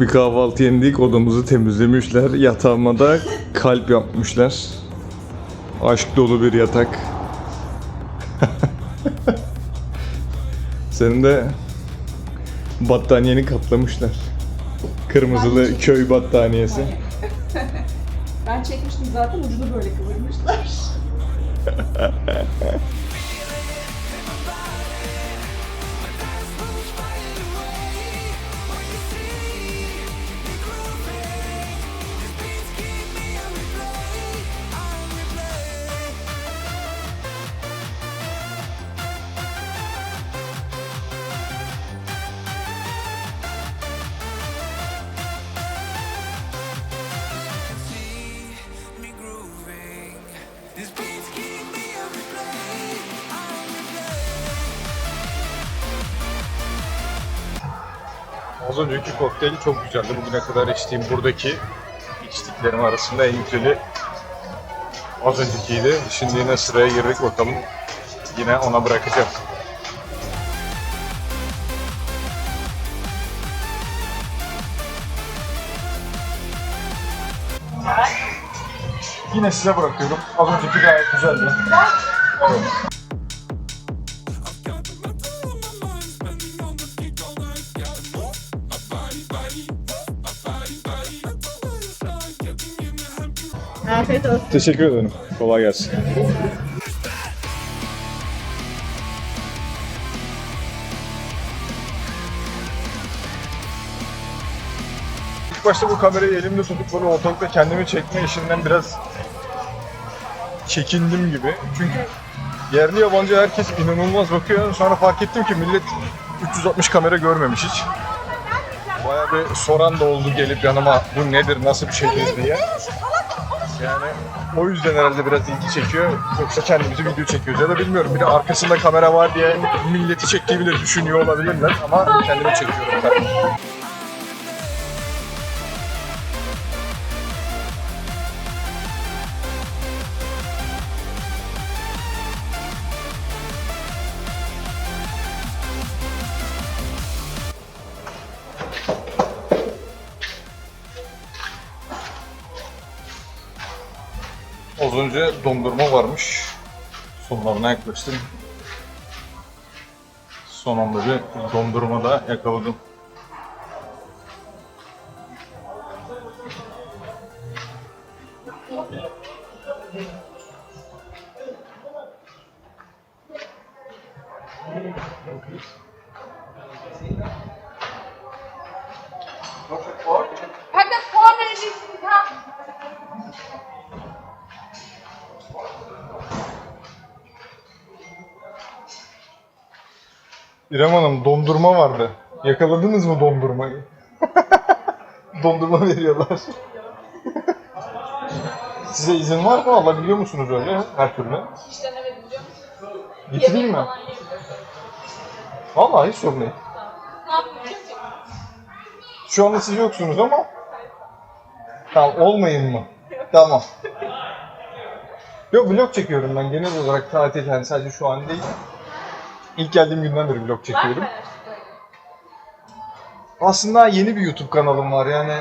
bir kahvaltı yendik. Odamızı temizlemişler. Yatağıma da kalp yapmışlar. Aşk dolu bir yatak. Senin de battaniyeni katlamışlar. Kırmızılı köy battaniyesi. Ben çekmiştim zaten ucunu böyle kıvırmışlar. Az önceki kokteyl çok güzeldi. Bugüne kadar içtiğim buradaki içtiklerim arasında en güzeli az öncekiydi. Şimdi yine sıraya girdik bakalım. Yine ona bırakacağım. Yine size bırakıyorum. Az önceki gayet güzeldi. Afiyet olsun. Teşekkür ederim. Kolay gelsin. İlk başta bu kamerayı elimde tutup böyle ortalıkta kendimi çekme işinden biraz çekindim gibi. Çünkü yerli yabancı herkes inanılmaz bakıyor. Sonra fark ettim ki millet 360 kamera görmemiş hiç. Bayağı bir soran da oldu gelip yanıma bu nedir, nasıl bir şeydir diye. Yani o yüzden herhalde biraz ilgi çekiyor. Yoksa kendimizi video çekiyoruz ya da bilmiyorum. Bir de arkasında kamera var diye milleti çektiğimi de düşünüyor olabilirler ama kendimi çekiyorum tabii. Önce dondurma varmış. Sonlarına yaklaştım. Son anda bir dondurma da yakaladım. Pack İrem Hanım dondurma vardı. Yakaladınız mı dondurmayı? dondurma veriyorlar. Size izin var mı? Alabiliyor musunuz öyle her türlü? Hiç denemedim biliyor musun? Getireyim mi? Vallahi hiç sorun değil. Ne yapayım? Şu anda siz yoksunuz ama Tamam olmayın mı? Tamam. Yok vlog çekiyorum ben genel olarak tatil yani sadece şu an değil. İlk geldiğim günden beri vlog çekiyorum. Aslında yeni bir YouTube kanalım var yani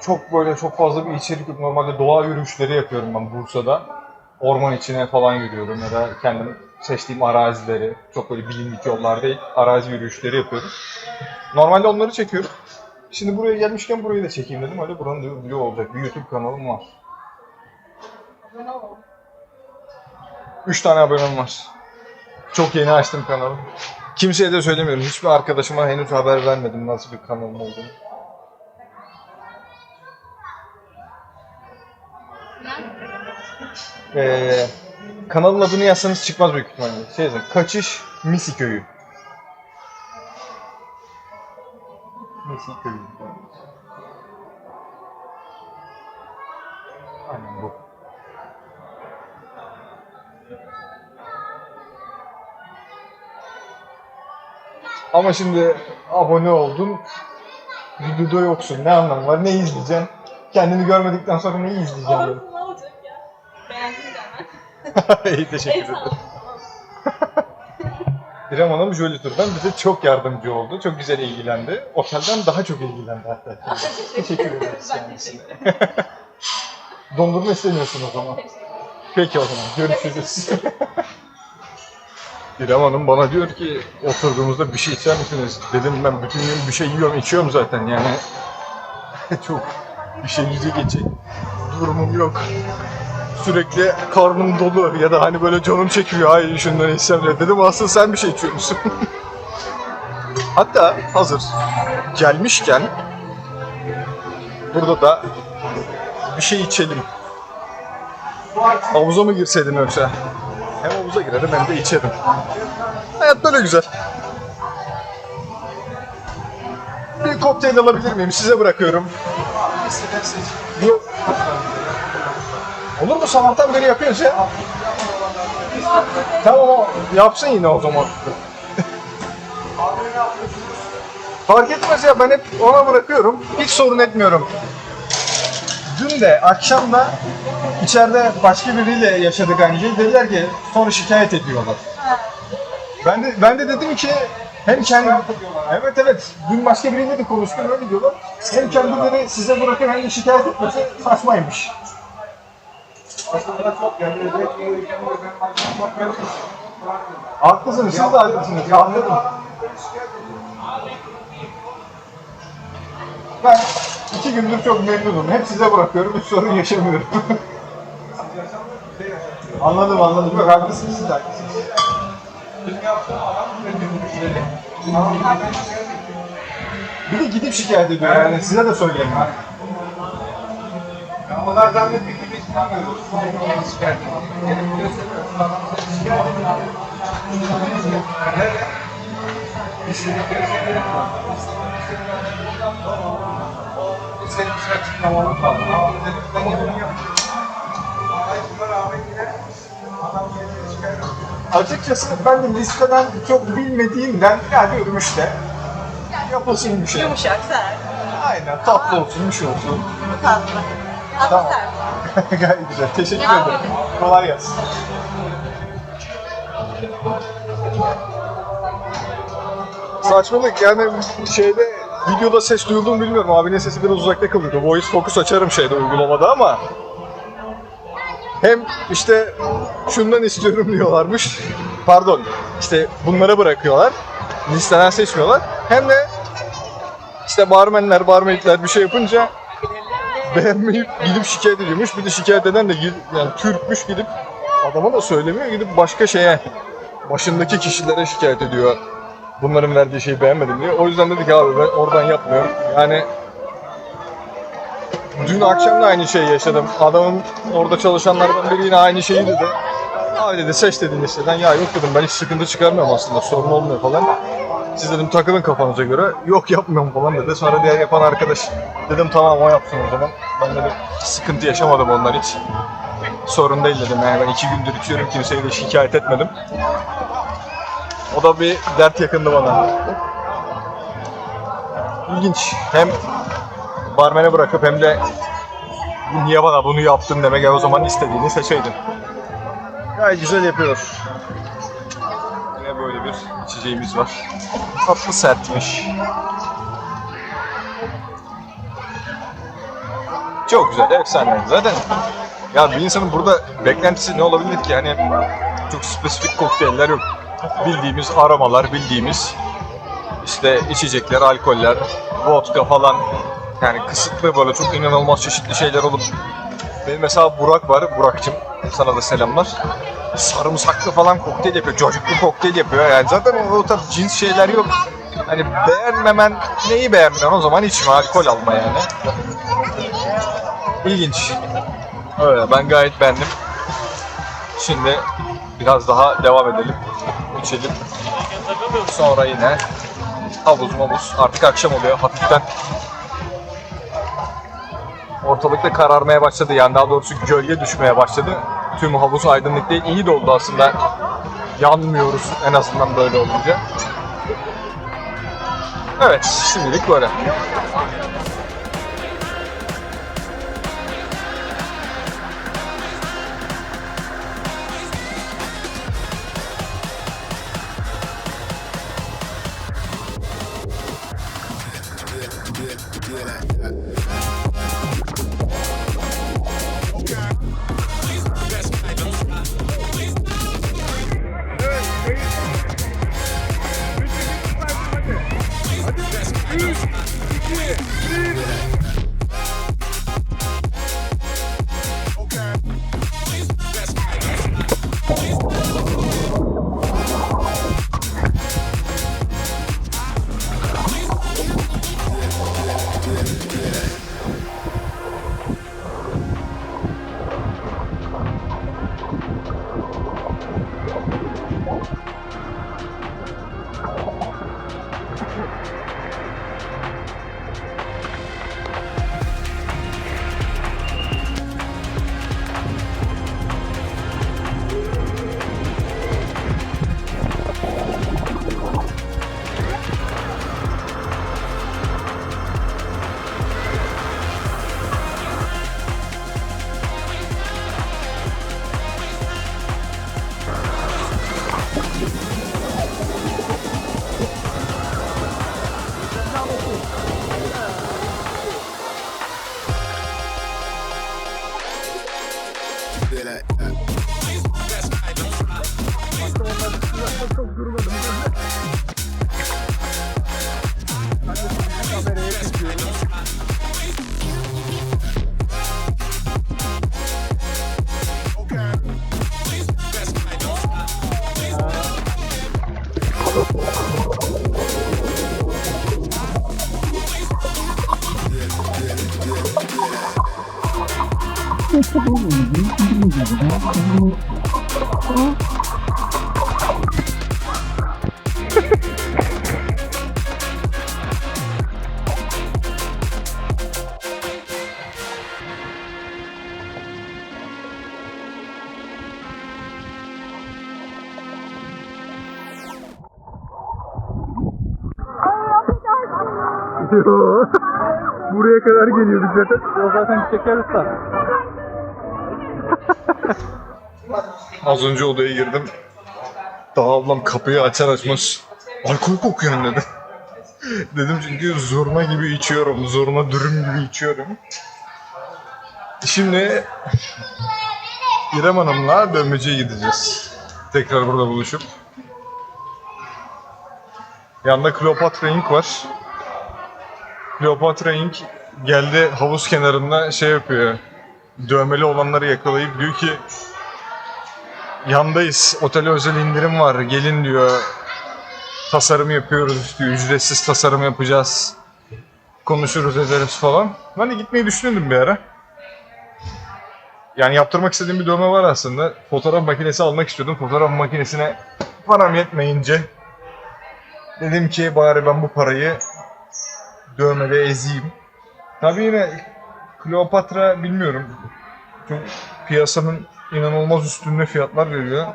çok böyle çok fazla bir içerik yok. Normalde doğa yürüyüşleri yapıyorum ben Bursa'da. Orman içine falan yürüyorum ya da kendim seçtiğim arazileri, çok böyle bilindik yollar değil, arazi yürüyüşleri yapıyorum. Normalde onları çekiyorum. Şimdi buraya gelmişken burayı da çekeyim dedim. Öyle buranın vlog olacak. Bir YouTube kanalım var. Abone ol. 3 tane abonem var. Çok yeni açtım kanalı. Kimseye de söylemiyorum. Hiçbir arkadaşıma henüz haber vermedim nasıl bir kanalım olduğunu. Ee, kanalın adını yazsanız çıkmaz büyük ihtimalle. Şey yazın. Kaçış Misi Köyü. Misi Köyü. Ama şimdi abone oldun, videoda yoksun. Ne anlamı var? Ne izleyeceksin? Kendini görmedikten sonra neyi izleyeceksin? böyle? Orası ne olacak ya? Beğendin de hemen. İyi teşekkür ederim. İrem Hanım Jolly Tour'dan bize çok yardımcı oldu. Çok güzel ilgilendi. Otelden daha çok ilgilendi hatta. Teşekkür ederiz Ben kendisine. Dondurma istemiyorsun o zaman. Peki o zaman görüşürüz. İrem Hanım bana diyor ki oturduğumuzda bir şey içer misiniz? Dedim ben bütün gün bir şey yiyorum içiyorum zaten yani. çok bir şey yiyecek içecek durumum yok. Sürekli karnım dolu ya da hani böyle canım çekiyor ay şunları içsem de dedim aslında sen bir şey içiyor musun? Hatta hazır gelmişken burada da bir şey içelim. Havuza mı girseydin yoksa? Hem havuza girerim hem de içerim. Hayat böyle güzel. Bir kokteyl alabilir miyim? Size bırakıyorum. Yok. Olur mu? Sabahtan beri yapıyoruz ya. Tamam o yapsın yine o zaman. Fark etmez ya ben hep ona bırakıyorum. Hiç sorun etmiyorum. Dün de akşam da içeride başka biriyle yaşadık aynı şeyi. Dediler ki sonra şikayet ediyorlar. Ben de ben de dedim ki hem kendi Evet evet. Dün başka biriyle de konuştum öyle diyorlar. Hem kendileri size bırakır hem de şikayet etmesi saçmaymış. Haklısınız, siz de haklısınız. Anladım. Ben iki gündür çok memnunum. Hep size bırakıyorum, hiç sorun yaşamıyorum. anladım, anladım. Yok, haklısınız, siz haklısınız. Bir de gidip şikayet ediyor yani size de söyleyeyim. Onlar zannetti ki biz tanımıyoruz. Şikayet Gelip biliyorsun. Şikayet. Nerede? İstedikleri şeyleri var. İstedikleri şey açıklamamız lazım. Ama bunu yapıyor. Açıkçası ben de listeden çok bilmediğimden ya diyorum işte yapılsın bir şey. Yumuşak, sert, Aynen tatlı olsun bir şey olsun. tatlı. Tatlı Tamam. Gayet güzel. Teşekkür Ya. ederim. Kolay gelsin. Saçmalık yani şeyde videoda ses duyuldu mu bilmiyorum. Abinin sesi biraz uzakta kalıyordu. Voice focus açarım şeyde uygulamada ama hem işte şundan istiyorum diyorlarmış. Pardon. işte bunlara bırakıyorlar. Listeden seçmiyorlar. Hem de işte barmenler, barmaidler bir şey yapınca beğenmeyip gidip şikayet ediyormuş. Bir de şikayet eden de gidip, yani Türkmüş gidip adama da söylemiyor. Gidip başka şeye başındaki kişilere şikayet ediyor. Bunların verdiği şeyi beğenmedim diye. O yüzden dedik abi ben oradan yapmıyorum. Yani dün akşam da aynı şeyi yaşadım. Adamın orada çalışanlardan biri yine aynı şeyi dedi. Abi dedi seç dedin listeden. Ya yok dedim ben hiç sıkıntı çıkarmıyorum aslında sorun olmuyor falan. Siz dedim takılın kafanıza göre. Yok yapmıyorum falan dedi. Sonra diğer yapan arkadaş dedim tamam o yapsın o zaman. Ben dedim sıkıntı yaşamadım ondan hiç. Sorun değil dedim yani ben iki gündür içiyorum kimseye de şikayet etmedim. O da bir dert yakındı bana. İlginç. Hem barmene bırakıp hem de niye bana bunu yaptın demek ya o zaman istediğini seçeydin. Gayet güzel yapıyor. Yine böyle bir içeceğimiz var. Tatlı sertmiş. Çok güzel, efsane. Zaten ya bir insanın burada beklentisi ne olabilir ki? Yani çok spesifik kokteyller yok. Bildiğimiz aromalar, bildiğimiz işte içecekler, alkoller, vodka falan. Yani kısıtlı böyle çok inanılmaz çeşitli şeyler olup benim mesela Burak var, Burak'cığım sana da selamlar. Sarımsaklı falan kokteyl yapıyor, cacıklı kokteyl yapıyor. Yani zaten o, o tarz cins şeyler yok. Hani beğenmemen, neyi beğenmiyorsun o zaman içme, alkol alma yani. İlginç. Öyle, ben gayet beğendim. Şimdi biraz daha devam edelim, içelim. Sonra yine havuz mavuz. Artık akşam oluyor hafiften. Ortalıkta kararmaya başladı yani daha doğrusu gölge düşmeye başladı. Tüm havuz aydınlık değil. İyi de oldu aslında. Yanmıyoruz en azından böyle olunca. Evet şimdilik böyle. Buraya kadar geliyorduk zaten. O zaten çekeriz Az önce odaya girdim. Daha ablam kapıyı açar açmaz alkol kokuyor dedi. Dedim çünkü zurna gibi içiyorum. Zurna dürüm gibi içiyorum. Şimdi İrem Hanım'la dönmeciye gideceğiz. Tekrar burada buluşup. Yanında Kleopatra Inc. var. Kleopatra Inc. geldi havuz kenarında şey yapıyor. Dövmeli olanları yakalayıp diyor ki yandayız. Otele özel indirim var. Gelin diyor. Tasarım yapıyoruz diyor. Ücretsiz tasarım yapacağız. Konuşuruz ederiz falan. Ben de gitmeyi düşünüyordum bir ara. Yani yaptırmak istediğim bir dövme var aslında. Fotoğraf makinesi almak istiyordum. Fotoğraf makinesine param yetmeyince dedim ki bari ben bu parayı dövmede ezeyim. Tabii yine Kleopatra bilmiyorum. Çok piyasanın inanılmaz üstünde fiyatlar veriyor.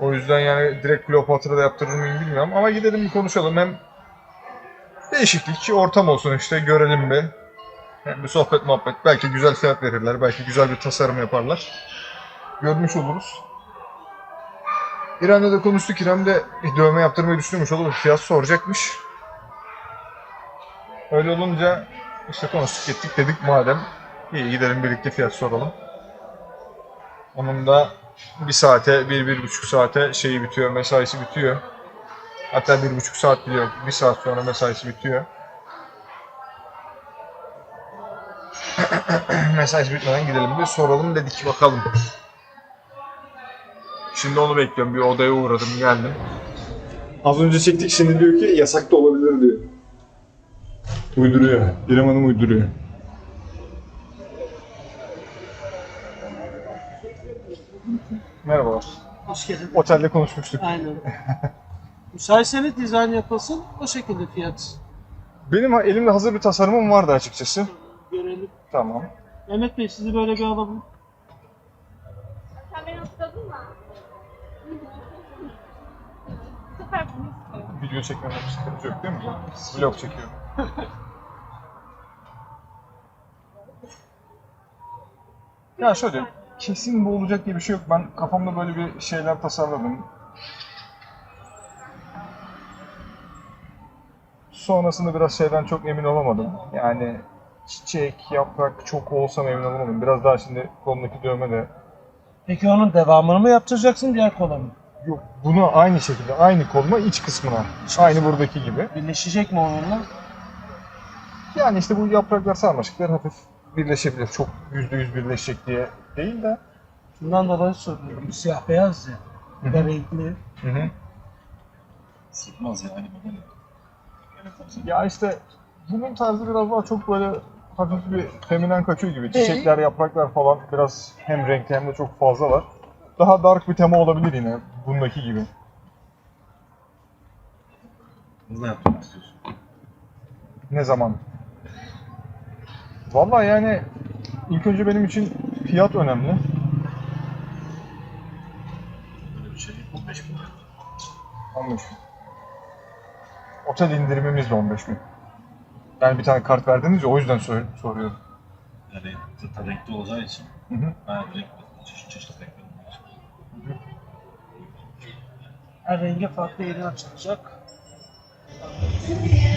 O yüzden yani direkt Kleopatra'da yaptırır mıyım bilmiyorum. Ama gidelim bir konuşalım. Hem değişiklik, ortam olsun işte görelim bir. Hem bir sohbet muhabbet. Belki güzel fiyat verirler. Belki güzel bir tasarım yaparlar. Görmüş oluruz. İrem'le de konuştuk. İrem de dövme yaptırmayı düşünüyormuş. O da bir fiyat soracakmış. Öyle olunca işte konuştuk ettik dedik madem iyi gidelim birlikte fiyat soralım. Onun da bir saate, bir, bir buçuk saate şeyi bitiyor, mesaisi bitiyor. Hatta bir buçuk saat bile. Bir saat sonra mesaisi bitiyor. Mesaisi bitmeden gidelim bir soralım dedik bakalım. Şimdi onu bekliyorum. Bir odaya uğradım geldim. Az önce çektik şimdi diyor ki yasak da olabilir. Uyduruyor. İrem Hanım uyduruyor. Merhabalar. Hoş geldin. Otelde konuşmuştuk. Aynen. Müsaitseniz dizayn yapılsın. O şekilde fiyat Benim elimde hazır bir tasarımım vardı açıkçası. görelim. Tamam. Mehmet Bey sizi böyle bir alalım. Sen beni hatırladın mı? Süper bunu istiyorum. Video çekmemde bir sıkıntı yok değil mi? Vlog çekiyorum. Ya şöyle, kesin bu olacak diye bir şey yok. Ben kafamda böyle bir şeyler tasarladım. sonrasında biraz şeyden çok emin olamadım. Yani çiçek, yaprak çok olsam emin olamadım. Biraz daha şimdi kolundaki dövme de Peki onun devamını mı yaptıracaksın diğer kola mı? yok. Bunu aynı şekilde aynı koluma iç kısmına. Aynı buradaki gibi. Birleşecek mi onunla? Yani işte bu yapraklar sarmaşıklar hafif birleşebilir. Çok yüzde yüz birleşecek diye değil de. Bundan dolayı soruyorum. Bu siyah beyaz ya. Bir de renkli. Hı hı. Sıkmaz yani? Ya işte bunun tarzı biraz daha çok böyle hafif bir feminen kaçıyor gibi. Çiçekler, yapraklar falan biraz hem renkli hem de çok fazla var. Daha dark bir tema olabilir yine bundaki gibi. Hızlı yapmak istiyorsun. Ne zaman? Vallahi yani ilk önce benim için fiyat önemli. Böyle bir şey 15 bin lira. 15 bin. Otel indirimimiz de 15 bin. Yani bir tane kart verdiniz ya o yüzden sor- soruyorum. Yani zaten renkli olacağı için Hı hı. ben renk çeşit çeşit olacak. Her renge farklı yeri açılacak.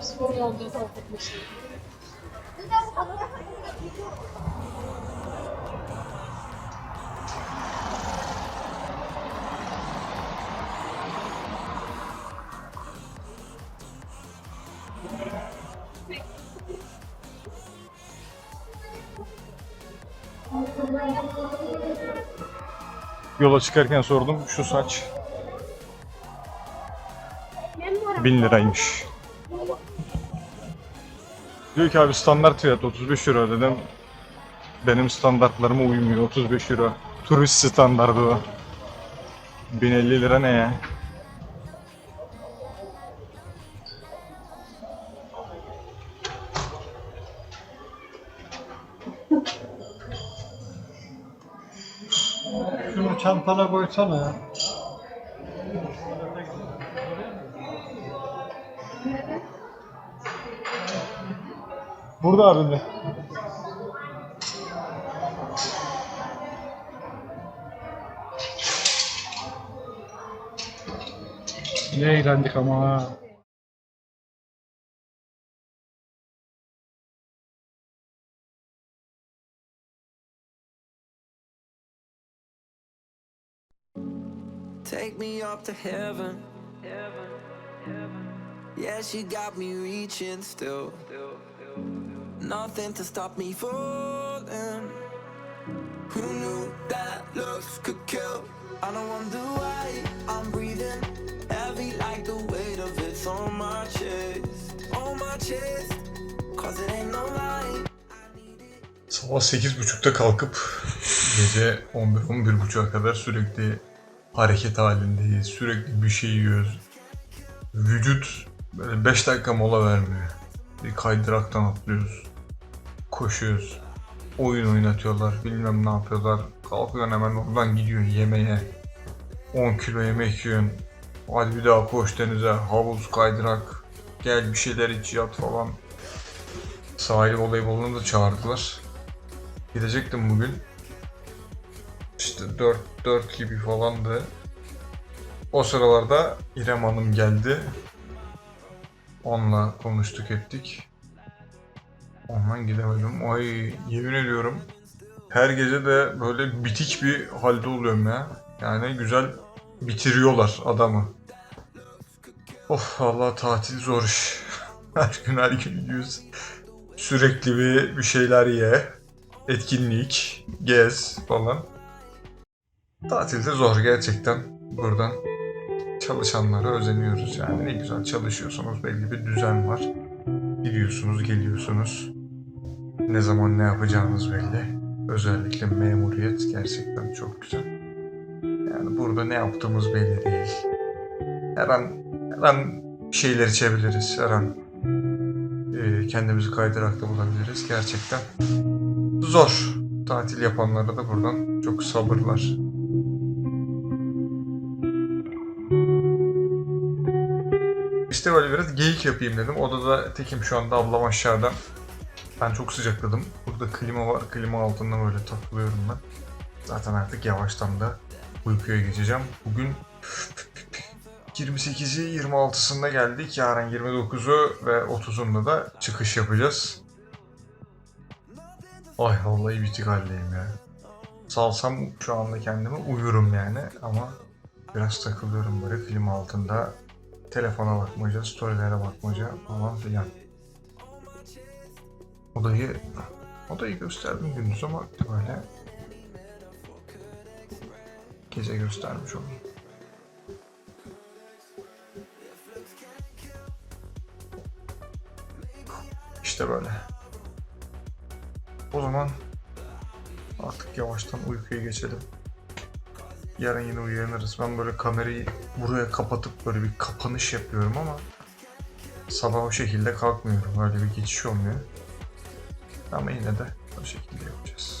Bol bol spor olduğu korkutmuş. Yola çıkarken sordum şu saç 1000 liraymış. Diyor ki abi standart fiyat 35 euro dedim. Benim standartlarıma uymuyor 35 euro. Turist standardı o. 1050 lira ne ya? Şunu çantana koysana ya. Burada abi. Ne eğlendik ama ha. Take me up to heaven. Heaven, heaven. Yeah, she got me reaching still. still. Nothing to stop me falling. Who knew that looks could kill? I don't wonder why I'm breathing heavy like the weight of it's on my chest, on my chest. Cause it ain't no lie. Sabah 8.30'da kalkıp gece 11-11.30'a kadar sürekli hareket halindeyiz. Sürekli bir şey yiyoruz. Vücut böyle 5 dakika mola vermiyor. Bir kaydıraktan atlıyoruz. Koşuyoruz. Oyun oynatıyorlar. Bilmem ne yapıyorlar. Kalkıyorsun hemen oradan gidiyorsun yemeğe. 10 kilo yemek yiyorsun. Hadi bir daha koş denize. Havuz, kaydırak. Gel bir şeyler iç yat falan. Sahil voleybolunu da çağırdılar. Gidecektim bugün. İşte 4 4 gibi falandı. O sıralarda İrem Hanım geldi. Onunla konuştuk ettik. Ondan gidemedim. Ay yemin ediyorum. Her gece de böyle bitik bir halde oluyorum ya. Yani güzel bitiriyorlar adamı. Of Allah tatil zor iş. her gün her gün gidiyoruz. Sürekli bir, bir şeyler ye etkinlik, gez falan. Tatilde zor gerçekten. Buradan çalışanlara özeniyoruz yani. Ne güzel çalışıyorsunuz, belli bir düzen var. Gidiyorsunuz, geliyorsunuz. Ne zaman ne yapacağınız belli. Özellikle memuriyet gerçekten çok güzel. Yani burada ne yaptığımız belli değil. Her an, her an bir şeyler içebiliriz. Her an e, kendimizi kaydırakta bulabiliriz. Gerçekten zor. Tatil yapanlara da buradan çok sabırlar. İşte böyle biraz geyik yapayım dedim. Odada tekim şu anda ablam aşağıda. Ben çok sıcakladım. Burada klima var. Klima altında böyle takılıyorum ben. Zaten artık yavaştan da uykuya geçeceğim. Bugün 28'i 26'sında geldik. Yarın 29'u ve 30'unda da çıkış yapacağız. Ay vallahi bitik haldeyim ya. Salsam şu anda kendimi uyurum yani ama biraz takılıyorum böyle film altında. Telefona bakmaca, storylere bakmaca falan filan. Odayı, odayı gösterdim gündüz ama böyle gece göstermiş oldum. İşte böyle. O zaman artık yavaştan uykuya geçelim. Yarın yine uyanırız. Ben böyle kamerayı buraya kapatıp böyle bir kapanış yapıyorum ama sabah o şekilde kalkmıyorum. Öyle bir geçiş olmuyor. Ama yine de o şekilde yapacağız.